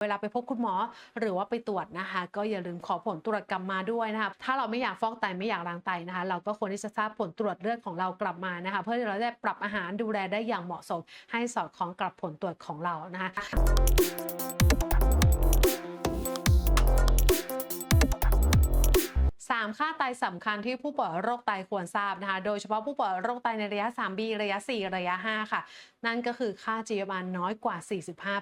เวลาไปพบคุณหมอหรือว่าไปตรวจนะคะ ก็อย่าลืมขอผลตรวจกลับมาด้วยนะคะถ้าเราไม่อยากฟอกไตไม่อยากล้างไตนะคะ เราก็ควรที่จะทราบผลตรวจเลือดของเรากลับมานะคะ เพื่อที่เราจะได้ปรับอาหารดูแลได้อย่างเหมาะสม ให้สอดคล้องกับผลตรวจของเรานะคะ สามค่าไตสำคัญที่ผู้ป่วยโรคไตควรทราบนะคะ โดยเฉพาะผู้ป่วยโรคไตในระยะ 3B ระยะ 4 ระยะ 5 ค่ะ นั่นก็คือค่า GFR น้อยกว่า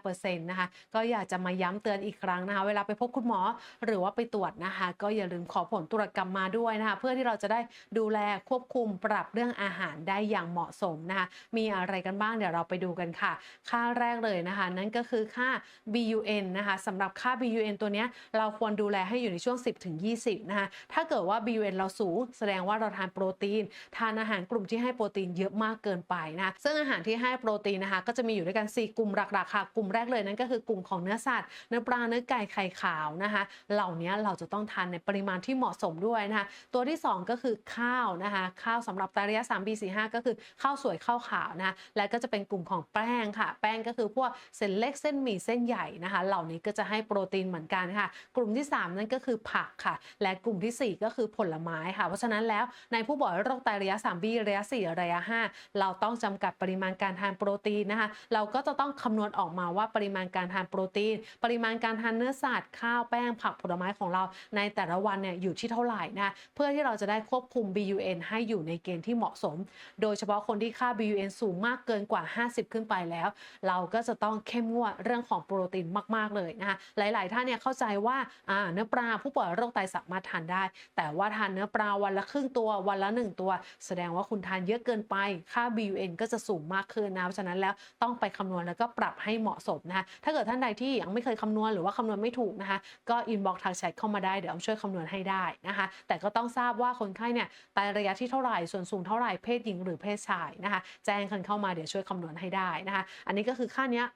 45%นะคะ ก็อยากจะมาย้ำเตือนอีกครั้งนะคะ เวลาไปพบคุณหมอหรือว่าไปตรวจนะคะ ก็อย่าลืมขอผลตรวจกลับมาด้วยนะคะ เพื่อที่เราจะได้ดูแลควบคุมปรับเรื่องอาหารได้อย่างเหมาะสมนะคะ มีอะไรกันบ้างเดี๋ยวเราไปดูกันค่ะ ค่าแรกเลยนะคะ นั่นก็คือค่า BUN นะคะสำหรับค่า BUN ตัวนี้เราควรดูแลให้อยู่ในช่วง 10-20นะคะถ้าเกิดว่า BUN เราสูง แสดงว่าเราทานโปรตีน ทานอาหารกลุ่มที่ให้โปรตีนเยอะมากเกินไปนะคะซึ่งอาหารที่ให้โปรตีนนะคะก็จะมีอยู่ด้วยกัน 4 กลุ่มหลักๆค่ะกลุ่มแรกเลยนั่นก็คือกลุ่มของเนื้อสัตว์เนื้อปลาเนื้อไก่ไข่ขาวนะคะ เหล่านี้เราจะต้องทานในปริมาณที่เหมาะสมด้วยนะคะตัวที่ 2 ก็คือข้าวนะคะข้าวสำหรับไตรยะ3 B 4 5ก็คือข้าวสวยข้าวขาวนะะและก็จะเป็นกลุ่มของแป้งค่ะ แป้งก็คือพวกเส้นเล็กเส้นหมี่เส้นใหญ่นะคะ เหล่านี้ก็จะให้โปรตีนเหมือนกันค่ะ กลุ่มที่ 3 นั่นก็คือผักค่ะ และกลุ่มที่ 4ก็คือผลไม้ค่ะ เพราะฉะนั้นแล้วในผู้ป่วยโรคไตระยะ 3B ระยะ 4 ระยะ 5 เราต้องจำกัดปริมาณการทานโปรตีนนะคะ เราก็จะต้องคำนวณออกมาว่าปริมาณการทานโปรตีน ปริมาณการทานเนื้อสัตว์ข้าวแป้งผักผลไม้ของเราในแต่ละวันเนี่ยอยู่ที่เท่าไหร่นะะเพื่อที่เราจะได้ควบคุม BUN ให้อยู่ในเกณฑ์ที่เหมาะสม โดยเฉพาะคนที่ค่า BUN สูงมากเกินกว่า 50 ขึ้นไปแล้ว เราก็จะต้องเข้มงวดเรื่องของโปรตีนมาก ๆ เลยนะคะหลาย ๆ ท่านเนี่ยเข้าใจว่าอ่าเนื้อปลาผู้ป่วยโรคไตสามารถทานได้แต่ว่าทานเนื้อปลาวันละครึ่งตัววันละ 1 ตัว แสดงว่าคุณทานเยอะเกินไป ค่า BUN ก็จะสูงมากขึ้นนะเพราะฉะนั้นแล้วต้องไปคำนวณแล้วก็ปรับให้เหมาะสมนะคะถ้าเกิดท่านใดที่ยังไม่เคยคำนวณหรือว่าคำนวณไม่ถูกนะคะก็อินบ็อกทางแชทเข้ามาได้เดี๋ยวอ้อมช่วยคำนวณให้ได้นะคะ แต่ก็ต้องทราบว่าคนไข้เนี่ยไตระยะที่เท่าไหร่ส่วนสูงเท่าไหร่เพศหญิงหรือเพศชายนะคะ แจ้งกันเข้ามาเดี๋ยวช่วยคำนวณให้ได้นะคะ อันนี้ก็คือค่าเนี้ย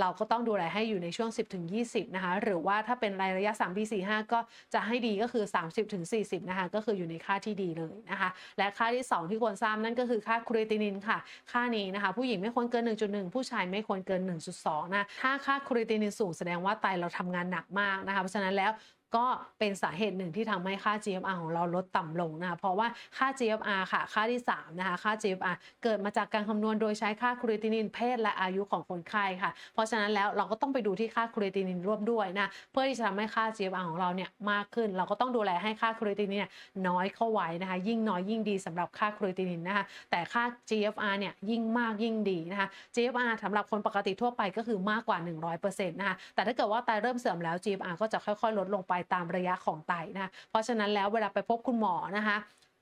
เราก็ต้องดูแลให้อยู่ในช่วง 10-20 นะคะ หรือว่าถ้าเป็นรายระยะ 3 ปี 45 ก็จะให้ดีก็คือ 30-40 นะคะ ก็คืออยู่ในค่าที่ดีเลยนะคะ และค่าที่ 2 ที่ควรทราบนั่นก็คือค่าครีตินินค่ะ ค่านี้นะคะ ผู้หญิงไม่ควรเกิน 1.1 ผู้ชายไม่ควรเกิน 1.2 นะ ถ้าค่าครีตินินสูงแสดงว่าไตเราทำงานหนักมากนะคะ เพราะฉะนั้นแล้ว ก็เป็นสาเหตุหนึ่งที่ทำให้ค่า GFR ของเราลดต่ำลงนะคะเพราะว่าค่า GFR ค่ะ ค่าที่3นะคะค่า GFR เกิดมาจากการคำนวณโดยใช้ค่าครีตินินเพศและอายุของคนไข้ค่ะ เพราะฉะนั้นแล้วเราก็ต้องไปดูที่ค่าครีตินินร่วมด้วยนะเพื่อที่จะทำให้ค่า GFR ของเราเนี่ยมากขึ้น เราก็ต้องดูแลให้ค่าครีตินินน้อยเข้าไว้นะคะ ยิ่งน้อยยิ่งดีสำหรับค่าครีตินินนะคะแต่ค่า GFR เนี่ยยิ่งมากยิ่งดีนะคะ GFR สำหรับคนปกติทั่วไปก็คือมากกว่า 100%นะคะแต่ถ้าเกิดว่าไตเริ่มเสื่อมแล้ว GFR ก็จะค่อยๆ ลดลงไปตามระยะของไตนะคะเพราะฉะนั้นแล้วเวลาไปพบคุณหมอนะคะ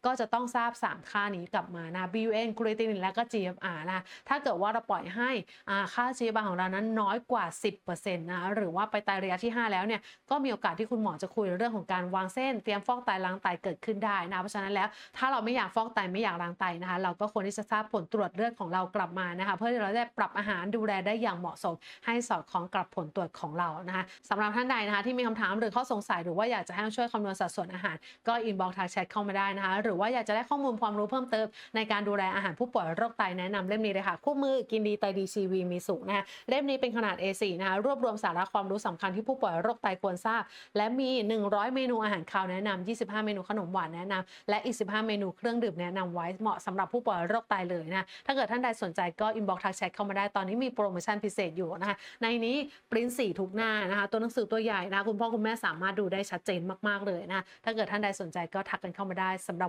ก็จะต้องทราบ 3 ค่านี้กลับมานะ BUN ครีตินินและก็ GFR นะถ้าเกิดว่าเราปล่อยให้อ่าค่า GFR ของเรานั้นน้อยกว่า 10%นะหรือว่าไปไตระยะที่ 5 แล้วเนี่ยก็มีโอกาสที่คุณหมอจะคุยเรื่องของการวางเส้นเตรียมฟอกไตล้างไตเกิดขึ้นได้นะเพราะฉะนั้นแล้วถ้าเราไม่อยากฟอกไตไม่อยากล้างไตนะคะเราก็ควรที่จะทราบผลตรวจเลือดของเรากลับมานะคะเพื่อที่เราจะได้ปรับอาหารดูแลได้อย่างเหมาะสม ให้สอดคล้องกับผลตรวจของเรานะคะสำหรับท่านใดนะคะที่มีคำถามหรือข้อสงสัยหรือว่าอยากจะให้ช่วยคำนวณสัดส่วนอาหาร ก็อินบ็อกทางแชทเข้ามาได้นะคะหรือว่าอยากจะได้ข้อมูลความรู้เพิ่มเติม ในการดูแลอาหารผู้ป่วยโรคไตแนะนำเล่มนี้เลยค่ะ คู่มือกินดีไตดีชีวีมีสุขนะคะเล่มนี้เป็นขนาด A4 นะคะรวบรวมสาระความรู้สำคัญที่ผู้ป่วยโรคไตควรทราบ และมี 100 เมนูอาหารคาวแนะนำ25 เมนูขนมหวานแนะนำและอีก 15 เมนูเครื่องดื่มแนะนำไว้เหมาะสำหรับผู้ป่วยโรคไตเลยนะถ้าเกิดท่านใดสนใจก็อินบ็อกทางแชทเข้ามาได้ตอนนี้มีโปรโมชั่นพิเศษอยู่นะคะในนี้ปริ้นสีทุกหน้านะคะตัวหนังสือตัวใหญ่นะคุณพ่อคุณแม่สามารถดูได้ชัดเจนมากๆเลยนะถ้าเกิดท่านใดสนใจก็ทักกันเข้ามาได้สำหรับ